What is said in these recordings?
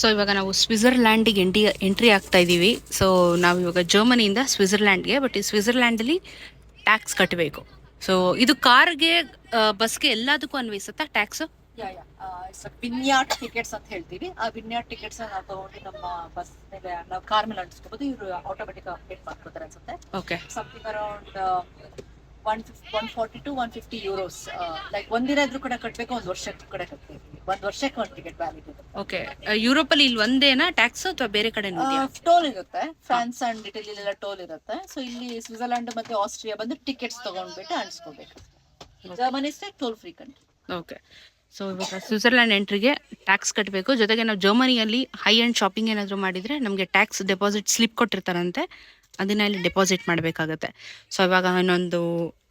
So ಇವಾಗ ನಾವು ಸ್ವಿಟ್ಜರ್ಲ್ಯಾಂಡಿಗೆ ಎಂಟಿ entry ಆಗ್ತಾ ಇದ್ದೀವಿ ಸೊ ನಾವು ಇವಾಗ ಜರ್ಮನಿಯಿಂದ ಸ್ವಿಟ್ಜರ್ಲ್ಯಾಂಡ್ಗೆ ಬಟ್ ಈ ಸ್ವಿಟ್ಜರ್ಲ್ಯಾಂಡಲ್ಲಿ ಟ್ಯಾಕ್ಸ್ ಕಟ್ಟಬೇಕು ಸೊ ಇದು ಕಾರ್ಗೆ ಬಸ್ಗೆ ಎಲ್ಲದಕ್ಕೂ ಅನ್ವಯಿಸುತ್ತಾ ಟ್ಯಾಕ್ಸ್ ವಿನ್ಯಾರ್ಡ್ ಟಿಕೆಟ್ಸ್ ಅಂತ ಹೇಳ್ತೀವಿ. ಆ ವಿನ್ಯಾಟ್ ಟಿಕೆಟ್ಸ್ ನಾವು ತಗೊಂಡು ನಮ್ಮ ಬಸ್ ಮೇಲೆ ನಾವು ಕಾರ್ ಮೇಲೆ ಅಂಟಿಸ್ಕೋಬಹುದು ಇವರು ಆಟೋಮೆಟಿಕ್ ಅಪ್ಡೇಟ್ ಮಾಡ್ಕೊತಾರೆ ಅನ್ಸುತ್ತೆ. Okay something around one one forty to one fifty euros like ಒಂದಿನ ಇದ್ರೂ ಕೂಡ ಕಟ್ಟಬೇಕು ಒಂದು ವರ್ಷಕ್ಕೆ ಕೂಡ ಒಂದ್ ವರ್ಷಕ್ಕೆ ಒಂದು ಟಿಕೆಟ್ ವ್ಯಾಲಿಡ್ ಇದೆ ಓಕೆ ಯುರೋಪಲ್ಲಿ ಇಲ್ಲಿ ಒಂದೇನಾ ಟ್ಯಾಕ್ಸ್ ಅಥವಾ ಬೇರೆ ಕಡೆ ಟೋಲ್ ಇರುತ್ತೆ. ಫ್ರಾನ್ಸ್ ಅಂಡ್ ಇಟಲಿ ಎಲ್ಲ ಟೋಲ್ ಇರುತ್ತೆ. ಸೊ ಇಲ್ಲಿ ಸ್ವಿಟ್ಜರ್ಲ್ಯಾಂಡ್ ಮತ್ತೆ ಆಸ್ಟ್ರಿಯಾ ಬಂದು ಟಿಕೆಟ್ಸ್ ತಗೊಂಡ್ಬಿಟ್ಟು ಅಂಟಿಸ್ಕೋಬೇಕು Germany toll free country okay so ಇವಾಗ ಸ್ವಿಟ್ಜರ್ಲ್ಯಾಂಡ್ ಎಂಟ್ರಿಗೆ ಟ್ಯಾಕ್ಸ್ ಕಟ್ಟಬೇಕು ಜೊತೆಗೆ ನಾವು ಜರ್ಮನಿಯಲ್ಲಿ ಹೈ ಆ್ಯಂಡ್ ಶಾಪಿಂಗ್ ಏನಾದರೂ ಮಾಡಿದರೆ ನಮಗೆ ಟ್ಯಾಕ್ಸ್ ಡೆಪಾಸಿಟ್ ಸ್ಲಿಪ್ ಕೊಟ್ಟಿರ್ತಾರಂತೆ. ಅದನ್ನ ಇಲ್ಲಿ ಡೆಪಾಸಿಟ್ ಮಾಡಬೇಕಾಗತ್ತೆ. ಸೊ ಇವಾಗ ಇನ್ನೊಂದು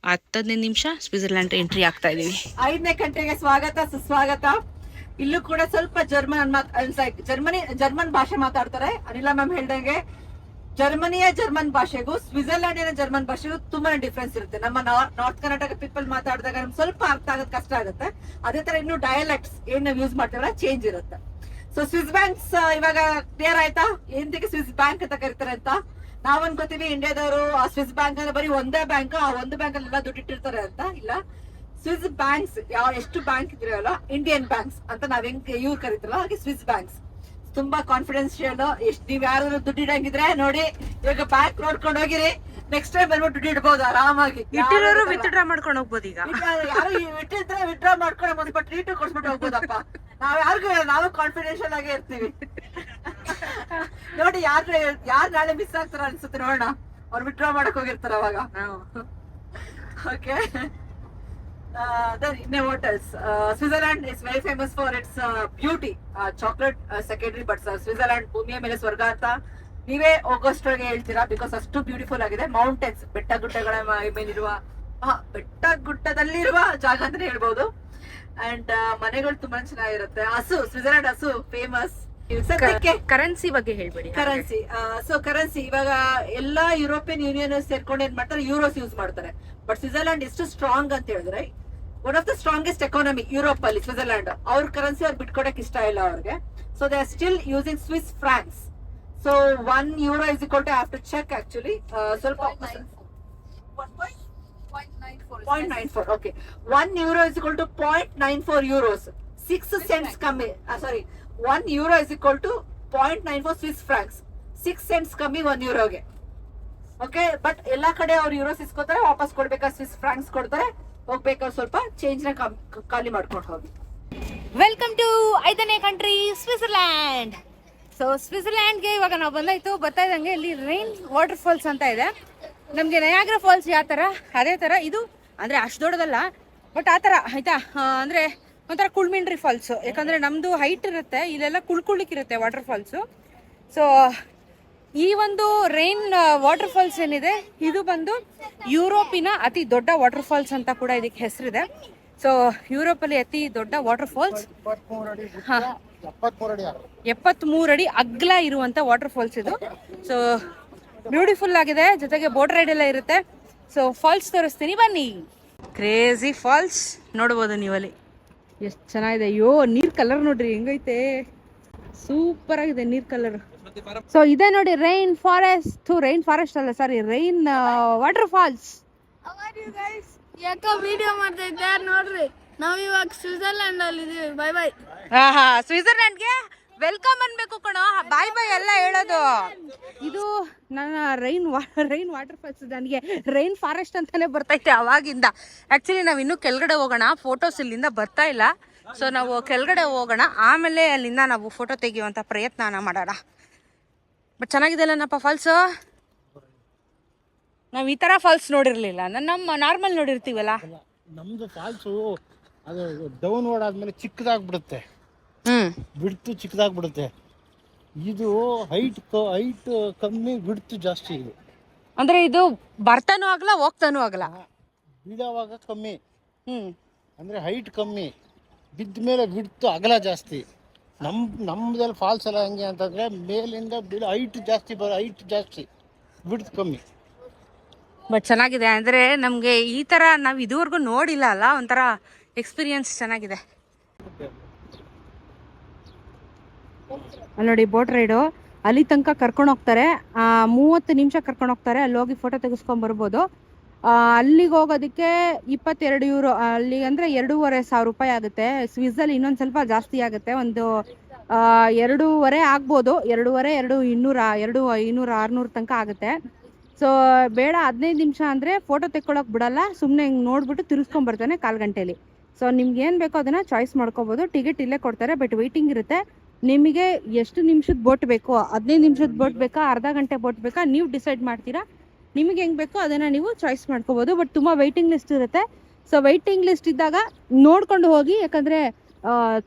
ಹತ್ತದೈದು ನಿಮಿಷ ಸ್ವಿಟ್ಜರ್ಲ್ಯಾಂಡ್ ಎಂಟ್ರಿ ಆಗ್ತಾ ಇದೀವಿ. ಐದನೇ ಗಂಟೆಗೆ ಸ್ವಾಗತ, ಸುಸ್ವಾಗತ. ಇಲ್ಲೂ ಕೂಡ ಸ್ವಲ್ಪ ಜರ್ಮನ್ ಜರ್ಮನಿ ಜರ್ಮನ್ ಭಾಷೆ ಮಾತಾಡ್ತಾರೆ. ಅನಿಲ ಮ್ಯಾಮ್ ಹೇಳ್ದಂಗೆ ಜರ್ಮನಿಯ ಜರ್ಮನ್ ಭಾಷೆಗೂ ಸ್ವಿಟ್ಜರ್ಲ್ಯಾಂಡಿನ ಜರ್ಮನ್ ಭಾಷೆಗೂ ತುಂಬಾ ಡಿಫ್ರೆನ್ಸ್ ಇರುತ್ತೆ. ನಮ್ಮ ನಾರ್ತ್ ಕರ್ನಾಟಕ ಪೀಪಲ್ ಮಾತಾಡಿದಾಗ ನಮ್ಗೆ ಸ್ವಲ್ಪ ಅರ್ಥ ಆಗೋದು ಕಷ್ಟ ಆಗುತ್ತೆ. ಅದೇ ತರ ಇನ್ನು ಡಯಾಲೆಕ್ಟ್ಸ್ ಏನ್ ನಾವು ಯೂಸ್ ಮಾಡ್ತೀವಲ್ಲ ಚೇಂಜ್ ಇರುತ್ತೆ. ಸೊ ಸ್ವಿಸ್ ಬ್ಯಾಂಕ್ಸ್ ಇವಾಗ ಕ್ಲಿಯರ್ ಆಯ್ತಾ? ಏನ್ ಸ್ವಿಸ್ ಬ್ಯಾಂಕ್ ಅಂತ ಕರೀತಾರೆ ಅಂತ? ನಾವ್ ಅನ್ಕೋತೀವಿ ಇಂಡಿಯಾದವರು ಆ ಸ್ವಿಸ್ ಬ್ಯಾಂಕ್ ಅಂದ್ರೆ ಬರೀ ಒಂದೇ ಬ್ಯಾಂಕ್ ಆ ಒಂದು ಬ್ಯಾಂಕ್ ಅಲ್ಲಿ ಎಲ್ಲ ದುಡ್ಡು ಇಟ್ಟಿರ್ತಾರೆ ಅಂತ ಇಲ್ಲ. ಸ್ವಿಸ್ ಬ್ಯಾಂಕ್ಸ್ ಯಾವ ಎಷ್ಟು ಬ್ಯಾಂಕ್ ಇದ್ರಲ್ಲ ಇಂಡಿಯನ್ ಬ್ಯಾಂಕ್ಸ್ ಅಂತ ನಾವ್ ಹೆಂಗ್ ಇವ್ರು ಕರಿತಾರಲ್ಲ ಹಾಗೆ ಸ್ವಿಸ್ ಬ್ಯಾಂಕ್ಸ್ ತುಂಬಾ ಕಾನ್ಫಿಡೆನ್ಶಿಯಲ್ ಎಷ್ಟು ನೀವ್ ಯಾರಾದ್ರೂ ದುಡ್ಡು ಇಡಂಗಿದ್ರೆ ನೋಡಿ ಇವಾಗ ಬ್ಯಾಂಕ್ ನೋಡ್ಕೊಂಡು ಹೋಗಿರಿ ನೆಕ್ಸ್ಟ್ ಟೈಮ್ ಬಂದ್ಬಿಟ್ಟು ದುಡ್ಡು ಇಡ್ಬೋದು ಆರಾಮಾಗಿ. ಇಟ್ಟಿರೋರು ವಿತ್ಡ್ರಾ ಮಾಡ್ಕೊಂಡು ಹೋಗ್ಬೋದು ಈಗ. ಯಾರು ಇಟ್ಟಿದ್ರೆ ಡ್ರಾ ಮಾಡ್ಕೊಂಡು ಬಟ್ ಟ್ರೀಟ್ ಕೊಡ್ಸ್ಬಿಟ್ಟು ಹೋಗ್ಬೋದಪ್ಪ. ನಾವ್ ಯಾರಿಗೂ ನಾವು ಕಾನ್ಫಿಡೆನ್ಶಿಯಲ್ ಆಗೇ ಇರ್ತೀವಿ. ನೋಡಿ ಯಾರು ಯಾರು ನಾಳೆ ಮಿಸ್ ಆಗ್ತಾರ ಅನ್ಸುತ್ತೆ ನೋಡೋಣ. ಅವ್ರು ವಿಡ್ರಾ ಮಾಡಕ್ ಹೋಗಿರ್ತಾರ ಅವಾಗ. ಓಕೆ ಇನ್ನೇ hotels Switzerland is very famous for its beauty chocolate secondary but Switzerland ಭೂಮಿಯ ಮೇಲೆ ಸ್ವರ್ಗ ಅಂತ ನೀವೇ ಹೋಗೋಷ್ಟ್ರೊಳಗೆ ಹೇಳ್ತೀರಾ? ಬಿಕಾಸ್ ಅಷ್ಟು ಬ್ಯೂಟಿಫುಲ್ ಆಗಿದೆ. ಮೌಂಟೇನ್ಸ್ ಬೆಟ್ಟ ಗುಡ್ಡಗಳ ಮೇಲಿರುವ ಬೆಟ್ಟ ಗುಡ್ಡದಲ್ಲಿರುವ ಜಾಗ ಅಂತಾನೆ ಹೇಳ್ಬೋದು. ಅಂಡ್ ಮನೆಗಳು ತುಂಬಾ ಚೆನ್ನಾಗಿರುತ್ತೆ. ಹಸು ಸ್ವಿಟ್ಜರ್ಲ್ಯಾಂಡ್ ಹಸು ಫೇಮಸ್ ಸದ್ಯಕ್ಕೆ ಕರೆನ್ಸಿ ಬಗ್ಗೆ ಹೇಳ್ಬೇಡಿ ಕರೆನ್ಸಿ ಸೊ ಕರೆನ್ಸಿ ಇವಾಗ ಎಲ್ಲಾ ಯುರೋಪಿಯನ್ ಯೂನಿಯನ್ ಸೇರ್ಕೊಂಡು ಏನ್ ಮಾಡ್ತಾರೆ? ಯೂರೋಸ್ ಯೂಸ್ ಮಾಡ್ತಾರೆ. ಬಟ್ ಸ್ವಿಟ್ಜರ್ಲ್ಯಾಂಡ್ ಎಷ್ಟು ಸ್ಟ್ರಾಂಗ್ ಅಂತ ಹೇಳಿದ್ರೆ one of the strongest economy Europe ಅಲ್ಲಿ ಸ್ವಿಟ್ಜರ್ಲ್ಯಾಂಡ್ ಅವ್ರ ಕರೆನ್ಸಿ ಅವ್ರು ಬಿಟ್ಕೊಡಕ್ ಇಷ್ಟ ಇಲ್ಲ ಅವ್ರಿಗೆ. So they are still using Swiss francs so one euro is equal to after check actually ಸ್ವಲ್ಪ point nine four okay one euro is equal to point nine four euros six cents ಕಮ್ಮಿ sorry one euro is equal to point nine four Swiss francs six cents ಕಮ್ಮಿ one ಯೂರೋಗೆ okay but ಎಲ್ಲಾ ಕಡೆ ಅವ್ರು euros ಇಸ್ಕೋತಾರೆ ವಾಪಸ್ ಕೊಡ್ಬೇಕಾ Swiss Fronx ಕೊಡ್ತಾರೆ ಹೋಗ್ಬೇಕಾದ್ರೆ ಸ್ವಲ್ಪ ಚೇಂಜ್ನ ಖಾಲಿ ಮಾಡ್ಕೊಂಡು ಹೋಗಿ. ವೆಲ್ಕಮ್ ಟು ಐದನೇ ಕಂಟ್ರಿ ಸ್ವಿಟ್ಜರ್ಲ್ಯಾಂಡ್ ಸೊ ಸ್ವಿಟ್ಜರ್ಲ್ಯಾಂಡ್ಗೆ ಇವಾಗ ನಾವು ಬಂದಾಯ್ತು. ಬರ್ತಾ ಇದ್ದಂಗೆ ಇಲ್ಲಿ ರೈನ್ ವಾಟರ್ ಫಾಲ್ಸ್ ಅಂತ ಇದೆ. ನಮಗೆ ನಯಾಗ್ರ ಫಾಲ್ಸ್ ಯಾವ ಥರ ಅದೇ ಥರ ಇದು ಅಂದರೆ ಅಷ್ಟು ದೊಡ್ಡದಲ್ಲ ಬಟ್ ಆ ಥರ ಆಯಿತಾ? ಅಂದ್ರೆ ಒಂಥರ ಕುಳ್ಮಿಂಡ್ರಿ ಫಾಲ್ಸ್ ಯಾಕಂದರೆ ನಮ್ಮದು ಹೈಟ್ ಇರುತ್ತೆ, ಇಲ್ಲೆಲ್ಲ ಕುಳ್ಕೊಳ್ಳಿಕ್ಕಿರುತ್ತೆ ವಾಟರ್ ಫಾಲ್ಸು ಸೊ ಈ ಒಂದು ರೈನ್ ವಾಟರ್ ಫಾಲ್ಸ್ ಏನಿದೆ, ಇದು ಬಂದು ಯುರೋಪಿನ ಅತಿ ದೊಡ್ಡ ವಾಟರ್ ಫಾಲ್ಸ್ ಅಂತ ಕೂಡ ಇದಕ್ಕೆ ಹೆಸರಿದೆ. ಸೊ ಯುರೋಪಲ್ಲಿ ಅತಿ ದೊಡ್ಡ ವಾಟರ್ ಫಾಲ್ಸ್ ಎಪ್ಪತ್ಮೂರು ಅಡಿ ಅಗ್ಲ ಇರುವಂತ ವಾಟರ್ ಫಾಲ್ಸ್ ಇದು. ಸೊ ಬ್ಯೂಟಿಫುಲ್ ಆಗಿದೆ. ಜೊತೆಗೆ ಬೋಟ್ ರೈಡ್ ಎಲ್ಲ ಇರುತ್ತೆ. ಸೊ ಫಾಲ್ಸ್ ತೋರಿಸ್ತೀನಿ. ಬನ್ನಿ. ಕ್ರೇಜಿ ಫಾಲ್ಸ್ ನೋಡ್ಬೋದು ನೀವಲ್ಲಿ. ಎಷ್ಟು ಚೆನ್ನಾಗಿದೆ. ಅಯ್ಯೋ ನೀರ್ ಕಲರ್ ನೋಡ್ರಿ ಹೆಂಗೈತೆ. ಸೂಪರ್ ಆಗಿದೆ ನೀರ್ ಕಲರ್ ಸೊ ಇದೆ ನೋಡಿ ರೈನ್ ಫಾರೆಸ್ಟ್ ರೈನ್ ಫಾರೆಸ್ಟ್ ಅಲ್ಲ ಸಾರಿ ರೈನ್ ವಾಟರ್ ಫಾಲ್ಸ್ ಯಾಕೋ ವಿಡಿಯೋ ಮಾಡ್ತಾ ಇದ್ದಾರೆ ನೋಡ್ರಿ. ನಾವ್ ಇವಾಗ ಸ್ವಿಟ್ಜರ್ಲ್ಯಾಂಡ್ ಅಲ್ಲಿ ಇದೀವಿ ಬೈ ಬೈ ಆಹಾ ಸ್ವಿಟ್ಜರ್ಲ್ಯಾಂಡ್ಗೆ ವೆಲ್ಕಮ್ ಅನ್ಬೇಕು ಕಣ. ಬಾಯ್ ಬಾಯ್ ಎಲ್ಲ ಹೇಳೋದು. ಇದು ನನ್ನ ರೈನ್ ರೈನ್ ವಾಟರ್ ಫಾಲ್ಸ್ ನನಗೆ ರೈನ್ ಫಾರೆಸ್ಟ್ ಅಂತಾನೆ ಬರ್ತೈತೆ ಅವಾಗಿಂದ. ಆ್ಯಕ್ಚುಲಿ ನಾವು ಇನ್ನೂ ಕೆಳಗಡೆ ಹೋಗೋಣ. ಫೋಟೋಸ್ ಇಲ್ಲಿಂದ ಬರ್ತಾ ಇಲ್ಲ. ಸೊ ನಾವು ಕೆಳಗಡೆ ಹೋಗೋಣ. ಆಮೇಲೆ ಅಲ್ಲಿಂದ ನಾವು ಫೋಟೋ ತೆಗೆಯುವಂಥ ಪ್ರಯತ್ನನ ಮಾಡೋಣ. ಬಟ್ ಚೆನ್ನಾಗಿದೆಲ್ಲನಪ್ಪ ಫಾಲ್ಸು ನಾವು ಈ ಥರ ಫಾಲ್ಸ್ ನೋಡಿರಲಿಲ್ಲ. ನಮ್ಮ ನಾರ್ಮಲ್ ನೋಡಿರ್ತೀವಲ್ಲ? ನಮ್ಮದು ಫಾಲ್ಸು ಅದು ಡೌನ್ ಓಡಾದ್ಮೇಲೆ ಆದ್ಮೇಲೆ ಚಿಕ್ಕದಾಗ್ಬಿಡುತ್ತೆ. ಬಿಡ್ತು ಚಿಕ್ಕದಾಗ್ಬಿಡುತ್ತೆ. ಇದು ಹೈಟ್ ಹೈಟ್ ಕಮ್ಮಿ ಬಿಡ್ತು ಜಾಸ್ತಿ ಇದು. ಅಂದ್ರೆ ಇದು ಬರ್ತಾನೂ ಆಗಲ್ಲ ಹೋಗ್ತಾನೂ ಆಗಲ್ಲ ಬೀಳೋವಾಗ ಕಮ್ಮಿ. ಹ್ಞೂ ಅಂದರೆ ಹೈಟ್ ಕಮ್ಮಿ. ಬಿದ್ದ ಮೇಲೆ ಬಿಡ್ತು ಅಗಲ ಜಾಸ್ತಿ. ನಮ್ಮ ನಮ್ಮದಲ್ಲಿ ಫಾಲ್ಸ್ ಎಲ್ಲ ಹೆಂಗೆ ಅಂತಂದ್ರೆ ಮೇಲಿಂದ ಬಿಡ ಹೈಟ್ ಜಾಸ್ತಿ ಬರೋ ಹೈಟ್ ಜಾಸ್ತಿ. ಬಿಡ್ತು ಕಮ್ಮಿ. ಬಟ್ ಚೆನ್ನಾಗಿದೆ. ಅಂದರೆ ನಮಗೆ ಈ ಥರ ನಾವು ಇದುವರೆಗೂ ನೋಡಿಲ್ಲ ಅಲ್ಲ ಒಂಥರ ಎಕ್ಸ್ಪೀರಿಯನ್ಸ್ ಚೆನ್ನಾಗಿದೆ. ನೋಡಿ ಬೋಟ್ ರೈಡು ಅಲ್ಲಿ ತನಕ ಕರ್ಕೊಂಡು ಹೋಗ್ತಾರೆ. ಆ, ಮೂವತ್ತು ನಿಮಿಷ ಕರ್ಕೊಂಡು ಹೋಗ್ತಾರೆ. ಅಲ್ಲಿ ಹೋಗಿ ಫೋಟೋ ತೆಗೆಸ್ಕೊಂಡ್ ಬರ್ಬೋದು. ಅಲ್ಲಿಗೆ ಹೋಗೋದಕ್ಕೆ ಇಪ್ಪತ್ತೆರಡು ಯೂರೋ ಅಲ್ಲಿ ಅಂದ್ರೆ ಎರಡೂವರೆ ಸಾವಿರ ರೂಪಾಯಿ ಆಗುತ್ತೆ. ಸ್ವಿಸ್ಸಲ್ಲಿ ಇನ್ನೊಂದು ಸ್ವಲ್ಪ ಜಾಸ್ತಿ ಆಗುತ್ತೆ. ಒಂದು ಎರಡೂವರೆ ಆಗ್ಬೋದು. ಎರಡೂವರೆ ಎರಡು ಇನ್ನೂರ ಎರಡು ಇನ್ನೂರ ಆರುನೂರು ತನಕ ಆಗುತ್ತೆ. ಸೊ ಬೇಡ ಹದಿನೈದು ನಿಮಿಷ ಅಂದರೆ ಫೋಟೋ ತೆಕ್ಕೊಳ್ಳೋಕೆ ಬಿಡಲ್ಲ. ಸುಮ್ಮನೆ ಹಿಂಗೆ ನೋಡ್ಬಿಟ್ಟು ತಿರ್ಸ್ಕೊಂಡ್ ಬರ್ತಾನೆ ಕಾಲು ಗಂಟೆಲಿ ಸೊ ನಿಮ್ಗೆ ಏನು ಬೇಕೋ ಅದನ್ನು ಚಾಯ್ಸ್ ಮಾಡ್ಕೋಬೋದು. ಟಿಕೆಟ್ ಇಲ್ಲೇ ಕೊಡ್ತಾರೆ ಬಟ್ ವೈಟಿಂಗ್ ಇರುತ್ತೆ. ನಿಮಗೆ ಎಷ್ಟು ನಿಮಿಷದ ಬೋಟ್ ಬೇಕು, ಹದಿನೈದು ನಿಮಿಷದ ಬೋಟ್ ಬೇಕಾ, ಅರ್ಧ ಗಂಟೆ ಬೋಟ್ ಬೇಕಾ, ನೀವು ಡಿಸೈಡ್ ಮಾಡ್ತೀರಾ. ನಿಮಗೆ ಹೆಂಗೆ ಬೇಕೋ ಅದನ್ನು ನೀವು ಚಾಯ್ಸ್ ಮಾಡ್ಕೋಬೋದು. ಬಟ್ ತುಂಬ ವೆಯ್ಟಿಂಗ್ ಲಿಸ್ಟ್ ಇರುತ್ತೆ. ಸೊ ವೆಯ್ಟಿಂಗ್ ಲಿಸ್ಟ್ ಇದ್ದಾಗ ನೋಡ್ಕೊಂಡು ಹೋಗಿ, ಯಾಕಂದರೆ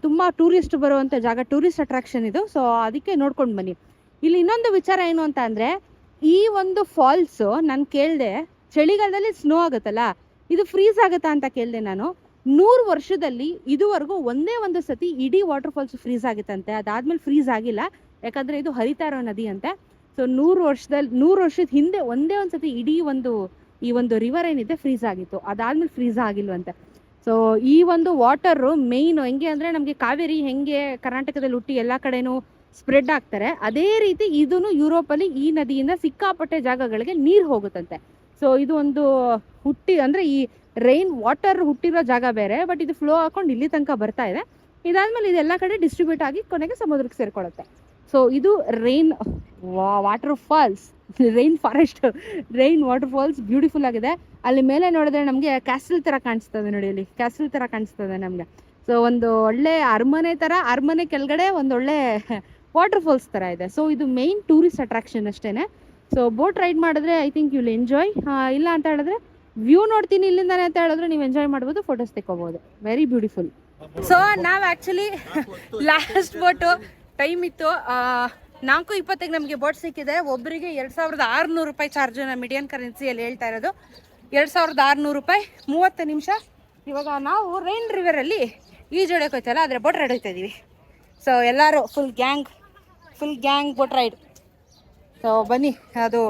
ತುಂಬ ಟೂರಿಸ್ಟ್ ಬರುವಂಥ ಜಾಗ ಟೂರಿಸ್ಟ್ ಅಟ್ರಾಕ್ಷನ್ ಇದು. ಸೊ ಅದಕ್ಕೆ ನೋಡ್ಕೊಂಡು ಬನ್ನಿ. ಇಲ್ಲಿ ಇನ್ನೊಂದು ವಿಚಾರ ಏನು ಅಂತ ಅಂದರೆ, ಈ ಒಂದು ಫಾಲ್ಸು ನಾನು ಕೇಳಿದೆ, ಚಳಿಗಾಲದಲ್ಲಿ ಸ್ನೋ ಆಗುತ್ತಲ್ಲ, ಇದು ಫ್ರೀಸ್ ಆಗುತ್ತಾ ಅಂತ ಕೇಳಿದೆ ನಾನು. ನೂರು ವರ್ಷದಲ್ಲಿ ಇದುವರೆಗೂ ಒಂದೇ ಒಂದು ಸತಿ ಇಡೀ ವಾಟರ್ ಫಾಲ್ಸ್ ಫ್ರೀಸ್ ಆಗಿತ್ತಂತೆ. ಅದಾದ್ಮೇಲೆ ಫ್ರೀಸ್ ಆಗಿಲ್ಲ. ಯಾಕಂದ್ರೆ ಇದು ಹರಿತಾ ಇರೋ ನದಿ ಅಂತೆ. ಸೊ ನೂರು ವರ್ಷದಲ್ಲಿ ನೂರು ವರ್ಷದ ಹಿಂದೆ ಒಂದೇ ಒಂದು ಸತಿ ಇಡೀ ಒಂದು, ಈ ಒಂದು ರಿವರ್ ಏನಿದೆ ಫ್ರೀಸ್ ಆಗಿತ್ತು. ಅದಾದ್ಮೇಲೆ ಫ್ರೀಸ್ ಆಗಿಲ್ವಂತೆ. ಸೊ ಈ ಒಂದು ವಾಟರ್ ಮೇಯ್ನ್ ಹೆಂಗೆ ಅಂದ್ರೆ ನಮಗೆ ಕಾವೇರಿ ಹೆಂಗೆ ಕರ್ನಾಟಕದಲ್ಲಿ ಹುಟ್ಟಿ ಎಲ್ಲ ಕಡೆನೂ ಸ್ಪ್ರೆಡ್ ಆಗ್ತಾರೆ. ಅದೇ ರೀತಿ ಇದೂ ಯುರೋಪಲ್ಲಿ ಈ ನದಿಯಿಂದ ಸಿಕ್ಕಾಪಟ್ಟೆ ಜಾಗಗಳಿಗೆ ನೀರು ಹೋಗುತ್ತಂತೆ. ಸೊ ಇದು ಒಂದು ಹುಟ್ಟಿ, ಅಂದರೆ ಈ ರೈನ್ ವಾಟರ್ ಹುಟ್ಟಿರೋ ಜಾಗ ಬೇರೆ ಬಟ್ ಇದು ಫ್ಲೋ ಹಾಕೊಂಡು ಇಲ್ಲಿ ತನಕ ಬರ್ತಾ ಇದೆ. ಇದಾದ್ಮೇಲೆ ಇದೆಲ್ಲ ಕಡೆ ಡಿಸ್ಟ್ರಿಬ್ಯೂಟ್ ಆಗಿ ಕೊನೆಗೆ ಸಮುದ್ರಕ್ಕೆ ಸೇರ್ಕೊಳ್ಳುತ್ತೆ. ಸೊ ಇದು rain water falls rain forest rain water falls beautiful ಆಗಿದೆ. ಅಲ್ಲಿ ಮೇಲೆ ನೋಡಿದ್ರೆ ನಮಗೆ ಕ್ಯಾಸಲ್ ಥರ ಕಾಣಿಸ್ತದೆ ನೋಡಿ ಅಲ್ಲಿ. ಕ್ಯಾಸಲ್ ಥರ ಕಾಣಿಸ್ತದೆ ನಮಗೆ. ಸೊ ಒಂದು ಒಳ್ಳೆ ಅರಮನೆ ಥರ ಅರಮನೆ ಕೆಳಗಡೆ ಒಂದು ಒಳ್ಳೆ ವಾಟರ್ ಫಾಲ್ಸ್ ಥರ ಇದೆ. ಸೊ ಇದು ಮೇನ್ ಟೂರಿಸ್ಟ್ ಅಟ್ರಾಕ್ಷನ್ ಅಷ್ಟೇ ಸೊ ಬೋಟ್ ರೈಡ್ ಮಾಡಿದ್ರೆ ಐ ಥಿಂಕ್ ಯುಲ್ ಎಂಜಾಯ್ ಇಲ್ಲ ಅಂತ ಹೇಳಿದ್ರೆ ವ್ಯೂ ನೋಡ್ತೀನಿ ಇಲ್ಲಿಂದಾನೆ ಅಂತ ಹೇಳಿದ್ರೆ ನೀವು ಎಂಜಾಯ್ ಮಾಡ್ಬೋದು ಫೋಟೋಸ್ ತೆಕ್ಕೋಬಹುದು ವೆರಿ ಬ್ಯೂಟಿಫುಲ್ ಸೊ ನಾವು ಆ್ಯಕ್ಚುಲಿ ಲಾಸ್ಟ್ ಬೋಟು ಟೈಮ್ ಇತ್ತು. ನಾಲ್ಕು ಇಪ್ಪತ್ತೈದು ನಮಗೆ ಬೋಟ್ ಸಿಕ್ಕಿದೆ. ಒಬ್ಬರಿಗೆ ಎರಡು ಸಾವಿರದ ಆರುನೂರು ರೂಪಾಯಿ ಚಾರ್ಜ್ ನಮ್ಮ ಇಂಡಿಯನ್ ಕರೆನ್ಸಿಯಲ್ಲಿ ಹೇಳ್ತಾ ಇರೋದು. ಎರಡು ಸಾವಿರದ ಆರುನೂರು ರೂಪಾಯಿ, ಮೂವತ್ತು ನಿಮಿಷ. ಇವಾಗ ನಾವು ರೈನ್ ರಿವರಲ್ಲಿ ಈಜೊಡೆಗೆ ಹೋಯ್ತಲ್ಲ ಆದರೆ ಬೋಟ್ ರೈಡ್ ಹೋಗ್ತಾ ಇದ್ದೀವಿ ಸೊ ಎಲ್ಲರೂ full gang full gang boat ride so ಬನ್ನಿ ಅದು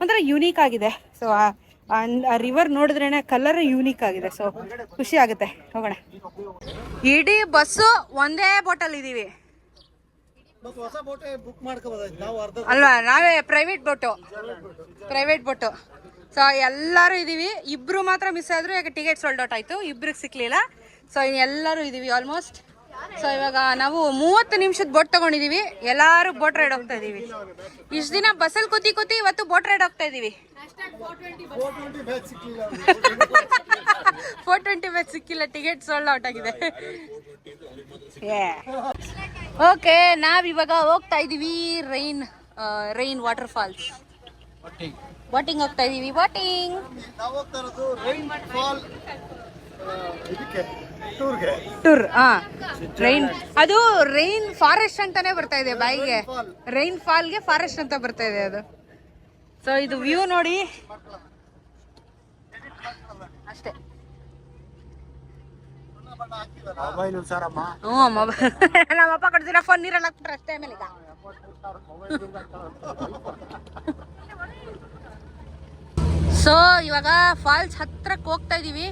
ಒಂಥರ ಯೂನೀಕ್ ಆಗಿದೆ. ಸೊ ಆ ರಿವರ್ ನೋಡಿದ್ರೇನೆ ಕಲರ್ ಯೂನೀಕ್ ಆಗಿದೆ. ಸೊ ಖುಷಿ ಆಗುತ್ತೆ. ಹೋಗೋಣ. ಇಡೀ ಬಸ್ಸು ಒಂದೇ ಬೋಟಲ್ಲಿ ಇದ್ದೀವಿ ಹೊಸ ಬೋಟೆ ಬುಕ್ ಮಾಡ್ಕೋಬೋದಾಯ್ತು ನಾವು ಅರ್ಧ ಅಲ್ವಾ? ನಾವೇ private boat private boat so ಎಲ್ಲರೂ ಇದೀವಿ. ಇಬ್ರು ಮಾತ್ರ ಮಿಸ್ ಆದ್ರು ಈಗ ಟಿಕೆಟ್ ಸೋಲ್ಡ್ ಔಟ್ ಆಯ್ತು. ಇಬ್ರಿಗೆ ಸಿಕ್ಲಿಲ್ಲ. ಸೊ ಇನ್ನು ಎಲ್ಲರೂ ಇದ್ದೀವಿ ಆಲ್ಮೋಸ್ಟ್ ಸೊ ಇವಾಗ ನಾವು ಮೂವತ್ತು ನಿಮಿಷದ ಬೋಟ್ ತಗೊಂಡಿದೀವಿ. ಎಲ್ಲರೂ ಬೋಟ್ ರೈಡ್ ಹೋಗ್ತಾ ಇದೀವಿ. ಇಷ್ಟು ದಿನ ಬಸ್ಸಲ್ಲಿ ಕೂತಿ ಕೂತಿ ಇವತ್ತು ಬೋಟ್ ರೈಡ್ ಹೋಗ್ತಾ ಇದೀವಿ. ಫೋರ್ ಟ್ವೆಂಟಿ ಬ್ಯಾಚ್ ಸಿಕ್ಕಿಲ್ಲ ಟಿಕೆಟ್ ಸೋಲ್ಡ್ ಔಟ್ ಆಗಿದೆ. ಓಕೆ ನಾವಿವಾಗ ಹೋಗ್ತಾ ಇದೀವಿ rain rain water falls boating ಹೋಗ್ತಾ ಇದೀವಿ ವಾಟಿಂಗ್ ಟೂರ್ ಹಾ ರೈನ್ ಅದು ರೈನ್ ಫಾರೆಸ್ಟ್ ಅಂತಾನೆ ಬರ್ತಾ ಇದೆ ಬಾಯಿಗೆ. ರೈನ್ ಫಾಲ್ಗೆ ಫಾರೆಸ್ಟ್ ಅಂತ ಬರ್ತಾ ಇದೆ ಅದು. ಸೊ ಇದು ವ್ಯೂ ನೋಡಿ. ಅಷ್ಟೇ. ಹ್ಞೂ ಮೊಬೈಲ್. ನಮ್ಮಪ್ಪ ಕೊಡ್ತೀರ ಫೋನ್ ನೀರಲ್ಲಿ ಹಾಕ್ಬಿಟ್ರೆ ಅಷ್ಟೇ ಆಮೇಲೆ ಈಗ. ಸೊ ಇವಾಗ ಫಾಲ್ಸ್ ಹತ್ರಕ್ಕೆ ಹೋಗ್ತಾ ಇದೀವಿ.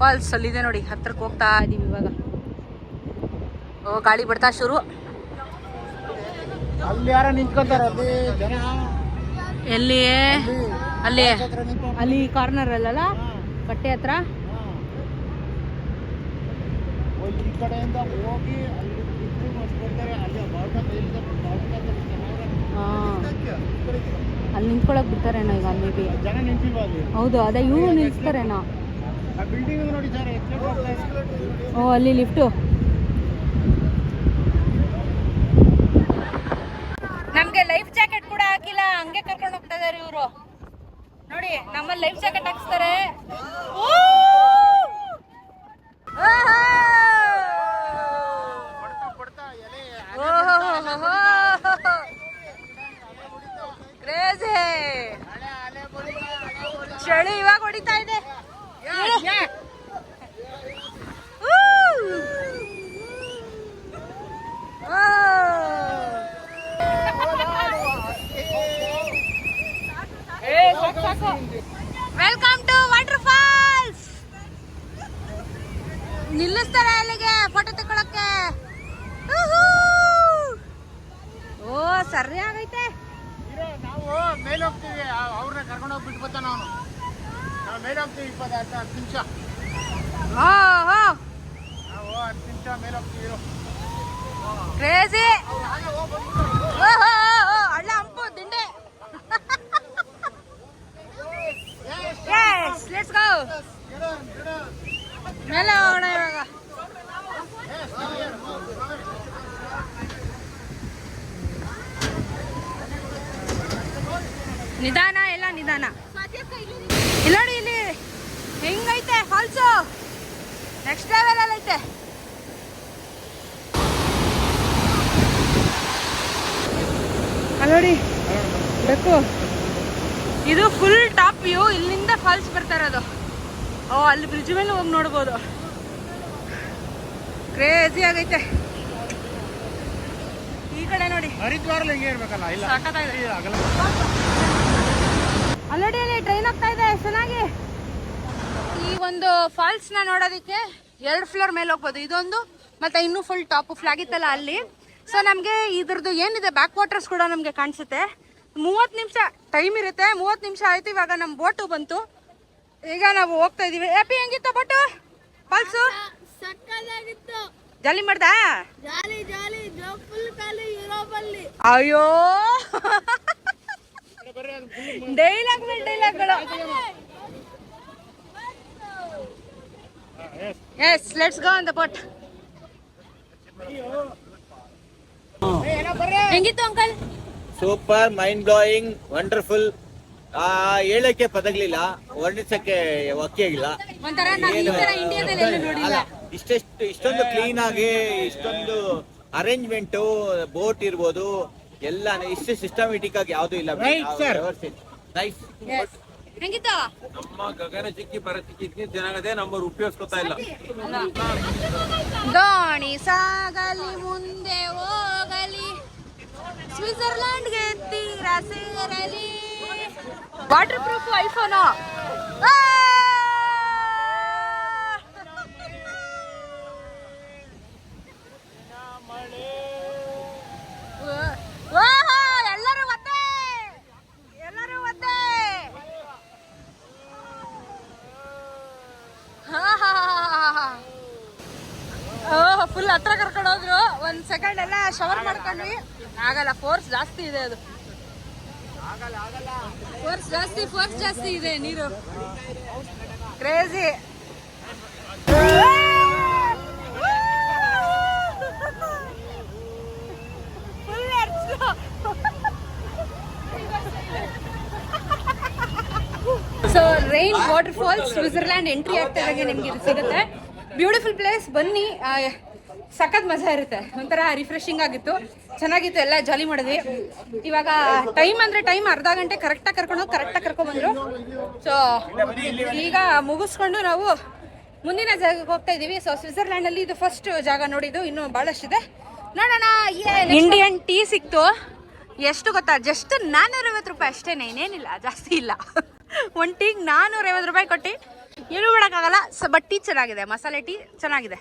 ಫಾಲ್ಸ್ ಅಲ್ಲಿದೆ ನೋಡಿ ಹತ್ರಕ್ಕೆ ಹೋಗ್ತಾ ಇದೀವಿ ಇವಾಗ. ಓ ಗಾಳಿ ಬಿಡ್ತಾ ಶುರು. ಅಲ್ಲಿ ಯಾರ ನಿಂತ್ಕೊಂತಾರೆ ಅಲ್ಲಿ ಜನ. ಎಲ್ಲಿ ಅಲ್ಲಿ. ಅಲ್ಲಿ. ಕಾರ್ನರ್ ಅಲ್ಲಲ್ಲ? ಕಟ್ಟೆ ಹತ್ರ? ಈ ಕಡೆಯಿಂದ ಹೋಗಿ ಅಲ್ಲಿ ಇಬ್ರು ಅಲ್ಲಿ ಬಾವುಟ ಬಾವುಟ ಅಲ್ಲಿ ನಿಂತ್ಕೊಳಕ್ ಬಿಡ್ತಾರೇನೋ ಈಗ ಮೇ ಬಿ ಅಲ್ಲಿ? ಹೌದು ಅದೇ ಇವರು ನಿಲ್ಸ್ತಾರೇನೋ. ಓ, ಅಲ್ಲಿ ಲಿಫ್ಟು ನಮ್ಗೆ ಲೈಫ್ ಜಾಕೆಟ್ ಕೂಡ ಹಾಕಿಲ್ಲ, ಹಂಗೆ ಕರ್ಕೊಂಡು ಹೋಗ್ತಾ ಇದಾರೆ ಇವರು. ನೋಡಿ, ನಮ್ಮಲ್ಲಿ ಲೈಫ್ ಜಾಕೆಟ್ ಹಾಕ್ಸ್ತಾರೆ. ವೆಲ್ಕಮ್ ಟು ವಾಟರ್ ಫಾಲ್ಸ್ ನಿಲ್ಲಿಸ್ತಾರೆ ಅಲ್ಲಿಗೆ ಫೋಟೋ ತಗೊಳಕ್ಕೆ. ಓ ಸರಿ ಆಗೈತೆ. ನಾವು ಮೇಲೆ ಹೋಗ್ತೀವಿ. ಅವ್ರನ್ನ ಕರ್ಕೊಂಡು ಹೋಗಿ ಬರ್ತಾನ ಅವನು. ನಾವು ಮೇಲೆ ಹೋಗ್ತೀವಿ ಇಪ್ಪತ್ತು ಹತ್ತು ನಿಮಿಷ. ಹೋ ಹೋ. ನಾವು ಹತ್ತು ನಿಮಿಷ ಮೇಲೆ ಹೋಗ್ತೀವಿ ಕ್ರೇಜಿ ಹಳ್ಳ ಹಂಪು ದಿಂಡೆ Yes, let's go. ಮೇಲೆ ಹೋಗೋಣ ಇವಾಗ ನಿಧಾನ ಎಲ್ಲ ನಿಧಾನ ಇಲ್ಲಿ ನೋಡಿ ಇಲ್ಲಿ ಹೆಂಗೈತೆ ಫಾಲ್ಸು ನೆಕ್ಸ್ಟ್ ಲೆವೆಲ್ ಅಲ್ಲಿ ಐತೆ ಅಲ್ಲ್ ನೋಡಿ ಬೇಕು ಇದು ಫುಲ್ ಟಾಪ್ ವ್ಯೂ ಇಲ್ಲಿಂದ ಫಾಲ್ಸ್ ಬರ್ತಾ ಅದು ಓ ಅಲ್ಲಿ ಬ್ರಿಡ್ಜ್ ಮೇಲೆ ಹೋಗಿ ನೋಡ್ಬೋದು. ಕ್ರೇಜಿ ಆಗೈತೆ. ಈ ಕಡೆ ನೋಡಿ. ಆಲ್ರೆಡಿ ಅಲ್ಲಿ ಟ್ರೈನ್ ಹೋಗ್ತಾ ಇದೆ ಚೆನ್ನಾಗಿ. ಈ ಒಂದು ಫಾಲ್ಸ್ನ ನೋಡೋದಕ್ಕೆ ಎರಡು ಫ್ಲೋರ್ ಮೇಲೆ ಹೋಗ್ಬೋದು. ಇದೊಂದು ಮತ್ತೆ ಇನ್ನೂ ಫುಲ್ ಟಾಪ್ ಫ್ಲಾಗ್ ಇತ್ತಲ್ಲ ಅಲ್ಲಿ. ಸೊ ನಮಗೆ ಇದ್ರದ್ದು ಏನಿದೆ ಬ್ಯಾಕ್ ವಾಟರ್ಸ್ ಕೂಡ ನಮಗೆ ಕಾಣಿಸುತ್ತೆ. ಮೂವತ್ತು ನಿಮಿಷ ಟೈಮ್ ಇರುತ್ತೆ ಮೂವತ್ತು ನಿಮಿಷ ಆಯ್ತು ಇವಾಗ ನಮ್ಮ ಬೋಟು ಬಂತು. ಈಗ ನಾವು ಹೋಗ್ತಾ ಇದೀವಿ. ಹ್ಯಾಪಿ ಹೆಂಗಿತ್ತು ಬೋಟು? ಪಲ್ಸು? ಸಕ್ಕದಾಗಿತ್ತು ಜಾಲಿ ಮಾಡ್ದಾ? ಅಯ್ಯೋ! ಡೈಲಾಗ್ ಮೇಲೆ ಡೈಲಾಗ್ಗಳು yes let's go on the boat ಹೆಂಗಿತ್ತು uncle? Super mind blowing wonderful ಆ ಹೇಳಕ್ಕೆ ಪದಗಳಿಲ್ಲ ವರ್ಣಿಸಕ್ಕೆ ಒಕ್ಕಿಯಾಗಿಲ್ಲ ಒಂಥರ ನಾವು ಈ ತರ ಇಂಡಿಯಾದಲ್ಲಿ ಎಲ್ಲೂ ನೋಡಿಲ್ಲ. ಅಲ್ಲ ಇಷ್ಟೆಷ್ಟು ಇಷ್ಟೊಂದು ಕ್ಲೀನ್ ಆಗಿ ಇಷ್ಟೊಂದು ಅರೇಂಜ್ಮೆಂಟ್ ಬೋಟ್ ಇರ್ಬೋದು ಎಲ್ಲ ಇಷ್ಟು ಸಿಸ್ಟಮೆಟಿಕ್ ಆಗಿ ಯಾವ್ದು ಇಲ್ಲ. Nice Yes. ಹೆಂಗಿತ್ತು? ನಮ್ಮ ಗಗನ ಚಿಕ್ಕಿ ಪರ ಚಿಕ್ಕಿ ಜನಗದೇ ನಂಬರ್ ಉಪಯೋಗಿಸ್ಕೊತಾ ಇಲ್ಲ. ದೋಣಿ ಸಾಗಲಿ ಮುಂದೆ ಹೋಗಲಿ. ಸ್ವಿಟ್ಜರ್ಲ್ಯಾಂಡ್ಗೆ ಸೇರಲಿ. ವಾಟರ್ ಪ್ರೂಫ್ ಐಫೋನು ಫುಲ್ ಹತ್ರ ಕರ್ಕೊಂಡು ಹೋದ್ರು. ಒಂದ್ ಸೆಕೆಂಡ್ ಎಲ್ಲ ಶವರ್ ಮಾಡ್ಕೊಂಡ್ವಿ. ಆಗಲ್ಲ ಫೋರ್ಸ್ ಜಾಸ್ತಿ ಇದೆ ಅದು. ಫೋರ್ಸ್ ಜಾಸ್ತಿ ಫೋರ್ಸ್ ಜಾಸ್ತಿ ಇದೆ ನೀರು. Crazy so rain water falls Switzerland entry ಆಗ್ತಾ ಇದ್ದಂಗೆ ನಿಮ್ಗೆ ಸಿಗುತ್ತೆ. ಬ್ಯೂಟಿಫುಲ್ ಪ್ಲೇಸ್ ಬನ್ನಿ. ಸಖತ್ ಮಜಾ ಇರುತ್ತೆ. ಒಂಥರ ರಿಫ್ರೆಶಿಂಗ್ ಆಗಿತ್ತು. ಚೆನ್ನಾಗಿತ್ತು, ಎಲ್ಲ ಜಾಲಿ ಮಾಡಿದ್ವಿ. ಇವಾಗ ಟೈಮ್ ಅಂದ್ರೆ ಟೈಮ್ ಅರ್ಧ ಗಂಟೆ ಕರೆಕ್ಟಾಗಿ ಕರ್ಕೊಂಡು ಹೋಗಿ ಕರೆಕ್ಟಾಗಿ ಕರ್ಕೊಂಡ್ ಬಂದ್ರು. ಸೊ ಈಗ ಮುಗಿಸ್ಕೊಂಡು ನಾವು ಮುಂದಿನ ಜಾಗಕ್ಕೆ ಹೋಗ್ತಾ ಇದೀವಿ ಸೊ ಸ್ವಿಟ್ಜರ್ಲ್ಯಾಂಡ್ ಅಲ್ಲಿ ಇದು ಫಸ್ಟ್ ಜಾಗ ನೋಡಿದ್ದು. ಇನ್ನು ಬಹಳಷ್ಟಿದೆ. ನೋಡೋಣ ಇಂಡಿಯನ್ ಟೀ ಸಿಕ್ತು. ಎಷ್ಟು ಗೊತ್ತಾ? ಜಸ್ಟ್ ನಾನ್ನೂರೈವತ್ತು ರೂಪಾಯಿ ಅಷ್ಟೇನೆ. ಇನ್ನೇನಿಲ್ಲ, ಜಾಸ್ತಿ ಇಲ್ಲ. ಒಂದು ಟೀಗೆ ನಾನ್ನೂರೈವತ್ತು ರೂಪಾಯಿ ಕೊಟ್ಟು, ಏನೂ ಮಾಡೋಕ್ಕಾಗಲ್ಲ. ಸೊ ಬಟ್ ಟೀ ಚೆನ್ನಾಗಿದೆ. ಮಸಾಲೆ ಟೀ ಚೆನ್ನಾಗಿದೆ.